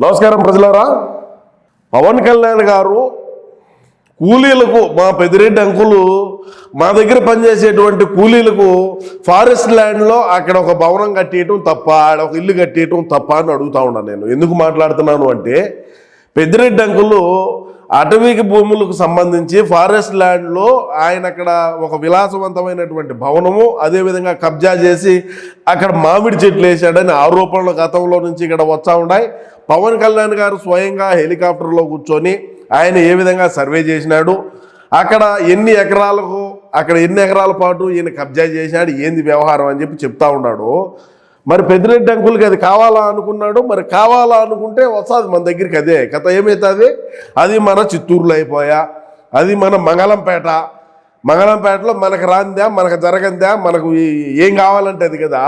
నమస్కారం ప్రజలారా. పవన్ కళ్యాణ్ గారు కూలీలకు మా పెదిరెడ్డి అంకులు మా దగ్గర పనిచేసేటువంటి కూలీలకు ఫారెస్ట్ ల్యాండ్లో అక్కడ ఒక భవనం కట్టేయటం తప్ప ఆడ ఒక ఇల్లు కట్టేయటం తప్ప అని అడుగుతా ఉన్నాను నేను. ఎందుకు మాట్లాడుతున్నాను అంటే పెద్దిరెడ్డి అంకులు అటవీకి భూములకు సంబంధించి ఫారెస్ట్ ల్యాండ్లో ఆయన అక్కడ ఒక విలాసవంతమైనటువంటి భవనము అదేవిధంగా కబ్జా చేసి అక్కడ మామిడి చెట్లు వేసాడని ఆరోపణలు గతంలో నుంచి ఇక్కడ వచ్చా ఉన్నాయి. పవన్ కళ్యాణ్ గారు స్వయంగా హెలికాప్టర్లో కూర్చొని ఆయన ఏ విధంగా సర్వే చేసినాడు అక్కడ ఎన్ని ఎకరాలకు అక్కడ ఎన్ని ఎకరాల పాటు ఈయన కబ్జా చేశాడు ఏంది వ్యవహారం అని చెప్పి చెప్తా ఉన్నాడు. మరి పెద్దిరెడ్డి అంకులకి అది కావాలా అనుకున్నాడు మరి కావాలా అనుకుంటే వస్తుంది మన దగ్గరికి అదే. కథ ఏమవుతుంది అది మన చిత్తూరులో అయిపోయా. అది మన మంగళంపేట. మంగళంపేటలో మనకు రాందా మనకు జరగందా మనకు ఏం కావాలంటే అది కదా.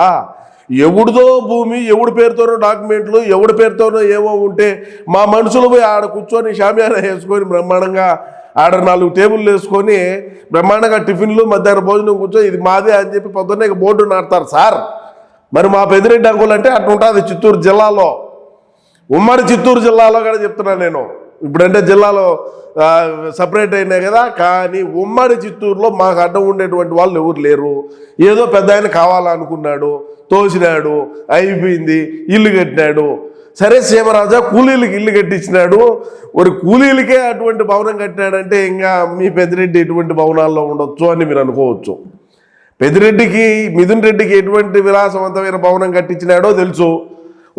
ఎవడిదో భూమి ఎవడి పేరుతోనో డాక్యుమెంట్లు ఎవడి పేరుతోనో ఏమో ఉంటే మా మనుషులు పోయి ఆడ కూర్చొని షామియాన వేసుకొని బ్రహ్మాండంగా ఆడ నాలుగు టేబుల్ వేసుకొని బ్రహ్మాండంగా టిఫిన్లు మధ్యాహ్నం భోజనం కూర్చొని ఇది మాదే అని చెప్పి పొద్దున్నే బోర్డు నాడతారు సార్. మరి మా పెదిరెడ్డి అంకులు అంటే అట్లా చిత్తూరు జిల్లాలో. ఉమ్మడి చిత్తూరు జిల్లాలో కూడా చెప్తున్నాను నేను. ఇప్పుడంటే జిల్లాలో సపరేట్ అయినాయి కదా కానీ ఉమ్మడి చిత్తూరులో మాకు అడ్డం ఉండేటువంటి వాళ్ళు ఎవరు లేరు. ఏదో పెద్ద ఆయన కావాలనుకున్నాడు తోసినాడు అయిపోయింది ఇల్లు కట్టినాడు. సరే సీమరాజా కూలీలకి ఇల్లు కట్టించినాడు. మరి కూలీలకే అటువంటి భవనం కట్టినాడంటే ఇంకా మీ పెద్దరెడ్డి ఎటువంటి భవనాల్లో ఉండొచ్చు అని మీరు అనుకోవచ్చు. పెదిరెడ్డికి మిథున్ రెడ్డికి ఎటువంటి విలాసవంతమైన భవనం కట్టించినాడో తెలుసు.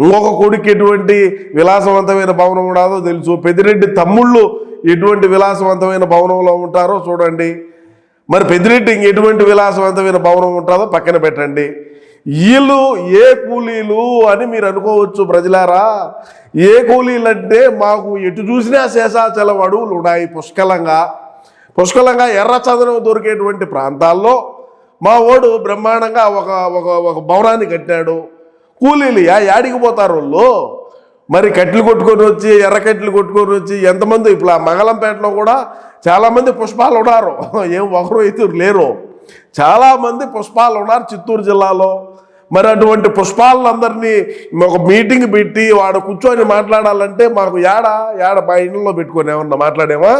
ఇంకొక కొడుకు ఎటువంటి విలాసవంతమైన భవనం ఉండదో తెలుసు. పెద్దిరెడ్డి తమ్ముళ్ళు ఎటువంటి విలాసవంతమైన భవనంలో ఉంటారో చూడండి. మరి పెద్దిరెడ్డి ఇంక ఎటువంటి విలాసవంతమైన భవనం ఉంటుందో పక్కన పెట్టండి. వీళ్ళు ఏ కూలీలు అని మీరు అనుకోవచ్చు ప్రజలారా. ఏ కూలీలు అంటే మాకు ఎటు చూసినా శేషాచలం అడవులు ఉన్నాయి పుష్కలంగా. పుష్కలంగా ఎర్ర చదనం దొరికేటువంటి ప్రాంతాల్లో మా ఓడు బ్రహ్మాండంగా ఒక ఒక ఒక భవనాన్ని కట్టాడు కూలీలు యా యాడికి పోతారు వాళ్ళు? మరి కట్లు కొట్టుకొని వచ్చి ఎర్ర కట్లు కొట్టుకొని వచ్చి ఎంతమంది? ఇప్పుడు ఆ మంగళంపేటలో కూడా చాలామంది పుష్పాలు ఉన్నారు. ఏం ఒకరు అయితే లేరు. చాలామంది పుష్పాలు ఉన్నారు చిత్తూరు జిల్లాలో. మరి అటువంటి పుష్పాలందరినీ ఒక మీటింగ్ పెట్టి వాడు కూర్చొని మాట్లాడాలంటే మాకు యాడ యాడ మా ఇంట్లో పెట్టుకొని ఏమన్నా మాట్లాడేమా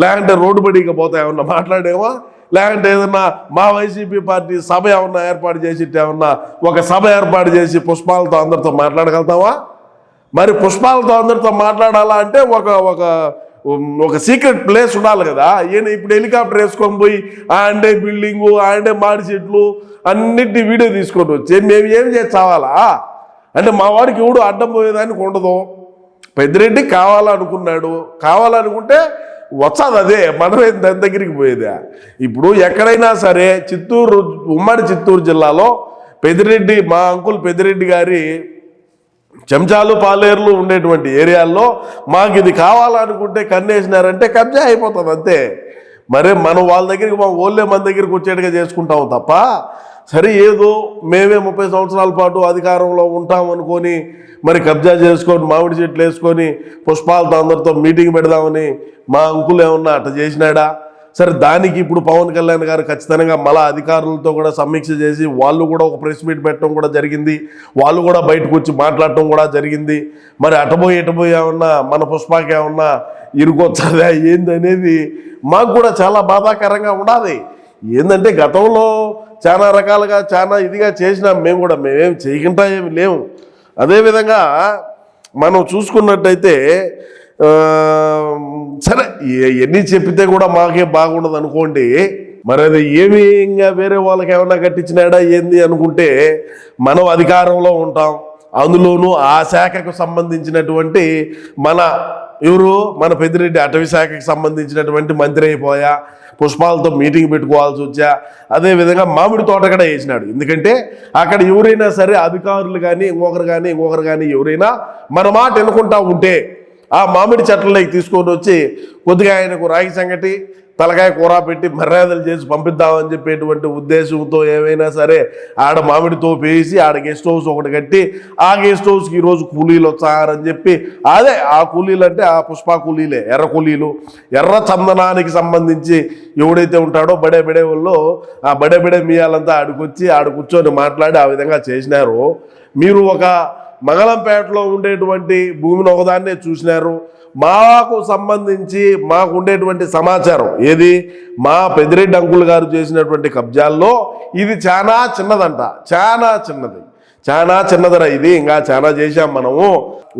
లేదంటే రోడ్డు బడికి పోతే ఏమన్నా మాట్లాడేమా లేదంటే ఏదన్నా మా వైసీపీ పార్టీ సభ ఏమన్నా ఏర్పాటు చేసి ఏమన్నా ఒక సభ ఏర్పాటు చేసి పుష్పాలతో అందరితో మాట్లాడగలుగుతావా? మరి పుష్పాలతో అందరితో మాట్లాడాలా అంటే ఒక ఒక ఒక సీక్రెట్ ప్లేస్ ఉండాలి కదా. ఈయన ఇప్పుడు హెలికాప్టర్ వేసుకొని పోయి ఆ అంటే బిల్డింగు ఆ అంటే మాడి చెట్లు అన్నిటిని వీడియో తీసుకొని వచ్చి మేము ఏం చేసి చావాలా? అంటే మా వాడికి ఎవడు అడ్డం పోయేదానికి ఉండదు. పెద్దిరెడ్డి కావాలనుకున్నాడు. కావాలనుకుంటే వచ్చాది అదే మనమే దాని దగ్గరికి పోయేదే. ఇప్పుడు ఎక్కడైనా సరే చిత్తూరు ఉమ్మడి చిత్తూరు జిల్లాలో పెద్దిరెడ్డి మా అంకుల్ పెద్దిరెడ్డి గారి చెంచాలు పాలేర్లు ఉండేటువంటి ఏరియాల్లో మాకు ఇది కావాలనుకుంటే కన్నేసినారంటే కబ్జా అయిపోతుంది అంతే. మరి మనం వాళ్ళ దగ్గరికి మా ఓళ్ళే మన దగ్గరికి వచ్చేట్టుగా చేసుకుంటాం తప్ప సరే ఏదో మేమే ముప్పై సంవత్సరాల పాటు అధికారంలో ఉంటాం అనుకొని మరి కబ్జా చేసుకొని మామిడి చెట్లు వేసుకొని పుష్పాలతో అందరితో మీటింగ్ పెడదామని మా అంకులు ఏమన్నా అట్ట చేసినాడా? సరే దానికి ఇప్పుడు పవన్ కళ్యాణ్ గారు ఖచ్చితంగా మళ్ళా అధికారులతో కూడా సమీక్ష చేసి వాళ్ళు కూడా ఒక ప్రెస్ మీట్ పెట్టడం కూడా జరిగింది. వాళ్ళు కూడా బయటకు వచ్చి మాట్లాడటం కూడా జరిగింది. మరి అటపోయి ఇటపోయి ఏమన్నా మన పుష్పాకి ఏమన్నా ఇరుకొచ్చదా ఏంది అనేది మాకు కూడా చాలా బాధాకరంగా ఉండాలి. ఏంటంటే గతంలో చాలా రకాలుగా చాలా ఇదిగా చేసినాం మేము కూడా. మేమేం చేయకుండా ఏమి లేవు. అదేవిధంగా మనం చూసుకున్నట్టయితే సరే ఎన్ని చెప్పితే కూడా మాకే బాగుండదు అనుకోండి. మరి అది ఏమి ఇంకా వేరే వాళ్ళకి ఏమైనా కట్టించినాడా ఏంది అనుకుంటే మనం అధికారంలో ఉంటాం. అందులోనూ ఆ శాఖకు సంబంధించినటువంటి మన ఎవరు? మన పెద్దిరెడ్డి అటవీ శాఖకు సంబంధించినటువంటి మంత్రి అయిపోయా పుష్పాలతో మీటింగ్ పెట్టుకోవాల్సి వచ్చా అదేవిధంగా మామిడి తోట కూడా వేసినాడు. ఎందుకంటే అక్కడ ఎవరైనా సరే అధికారులు కానీ ఇంకొకరు కానీ ఇంకొకరు కానీ ఎవరైనా మన మాట ఎన్నుకుంటా ఉంటే ఆ మామిడి చెట్లలోకి తీసుకొని వచ్చి కొద్దిగా ఆయనకు రాగి సంగటి తలకాయ కూర పెట్టి మర్యాదలు చేసి పంపిద్దామని చెప్పేటువంటి ఉద్దేశంతో ఏమైనా సరే ఆడ మామిడితో వేసి ఆడ గెస్ట్ హౌస్ ఒకటి కట్టి ఆ గెస్ట్ హౌస్కి ఈరోజు కూలీలు వచ్చారని చెప్పి అదే ఆ కూలీలు అంటే ఆ పుష్ప కూలీలే ఎర్ర కూలీలు. ఎర్ర చందనానికి సంబంధించి ఎవడైతే ఉంటాడో బడే బడే వాళ్ళు ఆ బడే బడే మియాలంతా ఆడికొచ్చి ఆడ కూర్చొని మాట్లాడి ఆ విధంగా చేసినారు. మీరు ఒక మంగళంపేటలో ఉండేటువంటి భూమిని ఒకదాన్నే చూసినారు. మాకు సంబంధించి మాకు ఉండేటువంటి సమాచారం ఏది? మా పెద్దిరెడ్డి అంకుల్ గారు చేసినటువంటి కబ్జాల్లో ఇది చాలా చిన్నదంట చాలా చిన్నది. చాలా చిన్నదర ఇది ఇంకా చాలా చేశాం మనము.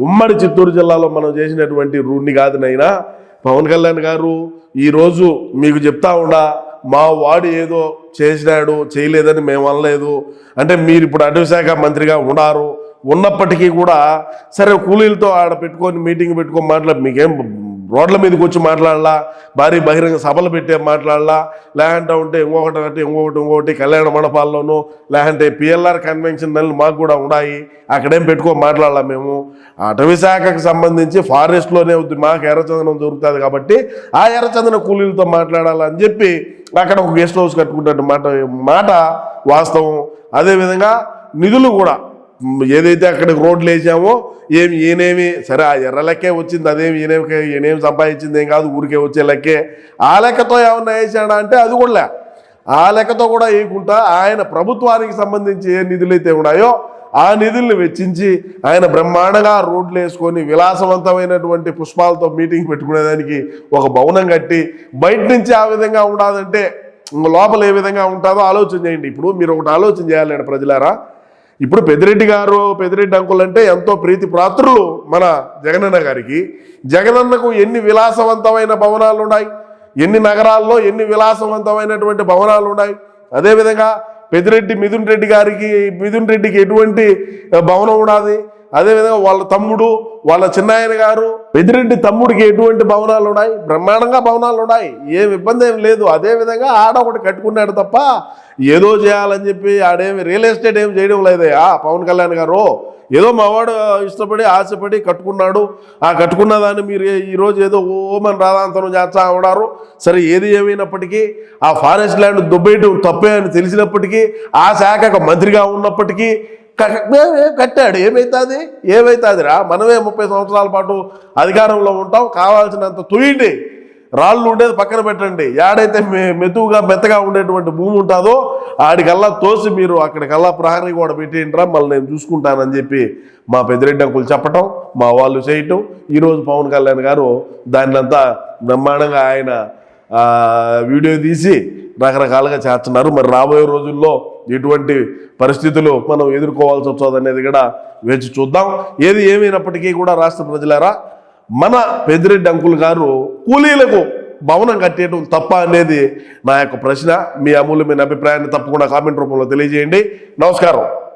ఉమ్మడి చిత్తూరు జిల్లాలో మనం చేసినటువంటి రూడ్ని కాదు నైనా. పవన్ కళ్యాణ్ గారు ఈరోజు మీకు చెప్తా ఉండా మా వాడు ఏదో చేసినాడు చేయలేదని మేము అనలేదు. అంటే మీరు ఇప్పుడు అటవీ శాఖ మంత్రిగా ఉన్నారు. ఉన్నప్పటికీ కూడా సరే కూలీలతో ఆడ పెట్టుకొని మీటింగ్ పెట్టుకొని మాట్లాడి మీకేం రోడ్ల మీదకి వచ్చి మాట్లాడాలా? భారీ బహిరంగ సభలు పెట్టే మాట్లాడాలా? లేదంటే ఉంటే ఇంకొకటి అంటే ఇంకొకటి ఇంకొకటి కళ్యాణ మండపాల్లోనూ లేదంటే పిఎల్ఆర్ కన్వెన్షన్ మాకు కూడా ఉన్నాయి అక్కడేం పెట్టుకో మాట్లాడాలా మేము? అటవీ శాఖకు సంబంధించి ఫారెస్ట్లోనే ఉంది. మాకు ఎర్రచందనం దొరుకుతుంది కాబట్టి ఆ ఎర్రచందన కూలీలతో మాట్లాడాలని చెప్పి అక్కడ ఒక గెస్ట్ హౌస్ కట్టుకుంటే మాట మాట వాస్తవం. అదేవిధంగా నిధులు కూడా ఏదైతే అక్కడికి రోడ్లు వేసామో ఏమి ఈయనేమి సరే ఆ ఎర్ర లెక్కే వచ్చింది అదేమి ఈయనేమి ఈయనేమి సంపాదించింది ఏం కాదు ఊరికే వచ్చే లెక్కే. ఆ లెక్కతో ఏమన్నా వేసాడా అంటే అది కూడా ఆ లెక్కతో కూడా వేయకుండా ఆయన ప్రభుత్వానికి సంబంధించి ఏ నిధులు అయితే ఉన్నాయో ఆ నిధుల్ని వెచ్చించి ఆయన బ్రహ్మాండంగా రోడ్లు వేసుకొని విలాసవంతమైనటువంటి పుష్పాలతో మీటింగ్ పెట్టుకునేదానికి ఒక భవనం కట్టి బయట నుంచి ఆ విధంగా ఉండాలంటే లోపల ఏ విధంగా ఉంటుందో ఆలోచన చేయండి. ఇప్పుడు మీరు ఒకటి ఆలోచన చేయాలండి ప్రజలారా. ఇప్పుడు పెద్దిరెడ్డి గారు పెద్దిరెడ్డి అంకుల్ అంటే ఎంతో ప్రీతి ప్రాత్రులు మన జగనన్న గారికి. జగనన్నకు ఎన్ని విలాసవంతమైన భవనాలు ఉన్నాయి? ఎన్ని నగరాల్లో ఎన్ని విలాసవంతమైనటువంటి భవనాలు ఉన్నాయి? అదేవిధంగా పెద్దిరెడ్డి మిథున్ రెడ్డి గారికి మిథున్ రెడ్డికి ఎటువంటి భవనం ఉన్నది అదేవిధంగా వాళ్ళ తమ్ముడు వాళ్ళ చిన్నాయన గారు పెద్దిరెడ్డి తమ్ముడికి ఎటువంటి భవనాలు ఉన్నాయి? బ్రహ్మాండంగా భవనాలు ఉన్నాయి. ఏం ఇబ్బంది ఏం లేదు. అదేవిధంగా ఆడ ఒకటి కట్టుకున్నాడు తప్ప ఏదో చేయాలని చెప్పి ఆడేమి రియల్ ఎస్టేట్ ఏం చేయడం లేదయా పవన్ కళ్యాణ్ గారు ఏదో మావాడు ఇష్టపడి ఆశపడి కట్టుకున్నాడు. ఆ కట్టుకున్న దాన్ని మీరు ఈరోజు ఏదో ఓమని రాధాంతరం చేస్తా ఉన్నారు. సరే ఏది ఏమైనప్పటికీ ఆ ఫారెస్ట్ ల్యాండ్ దుబ్బేయటం తప్పే అని తెలిసినప్పటికీ ఆ శాఖకు మంత్రిగా ఉన్నప్పటికీ కట్టాడు. ఏమైతుంది? ఏమైతుందిరా? మనమే ముప్పై సంవత్సరాల పాటు అధికారంలో ఉంటాం. కావాల్సినంత తుయ్యండి. రాళ్ళు ఉండేది పక్కన పెట్టండి. యాడైతే మె మెతువుగా మెత్తగా ఉండేటువంటి భూమి ఉంటుందో ఆడికల్లా తోసి మీరు అక్కడికల్లా ప్రహరీ కూడా పెట్టిండ్రా మళ్ళీ నేను చూసుకుంటానని చెప్పి మా పెద్దిరెడ్డి అంకులు చెప్పటం మా వాళ్ళు చేయటం. ఈరోజు పవన్ కళ్యాణ్ గారు దాన్నంతా బ్రహ్మాండంగా ఆయన వీడియో తీసి రకరకాలుగా చేస్తున్నారు. మరి రాబోయే రోజుల్లో ఎటువంటి పరిస్థితులు మనం ఎదుర్కోవాల్సి వస్తుంది అనేది కూడా వేచి చూద్దాం. ఏది ఏమైనప్పటికీ కూడా రాష్ట్ర ప్రజలారా మన పెద్దిరెడ్డి అంకుల్ గారు కూలీలకు భవనం కట్టేయడం తప్ప అనేది నా యొక్క ప్రశ్న. మీ అమూల్యమైన అభిప్రాయాన్ని తప్పకుండా కామెంట్ రూపంలో తెలియజేయండి. నమస్కారం.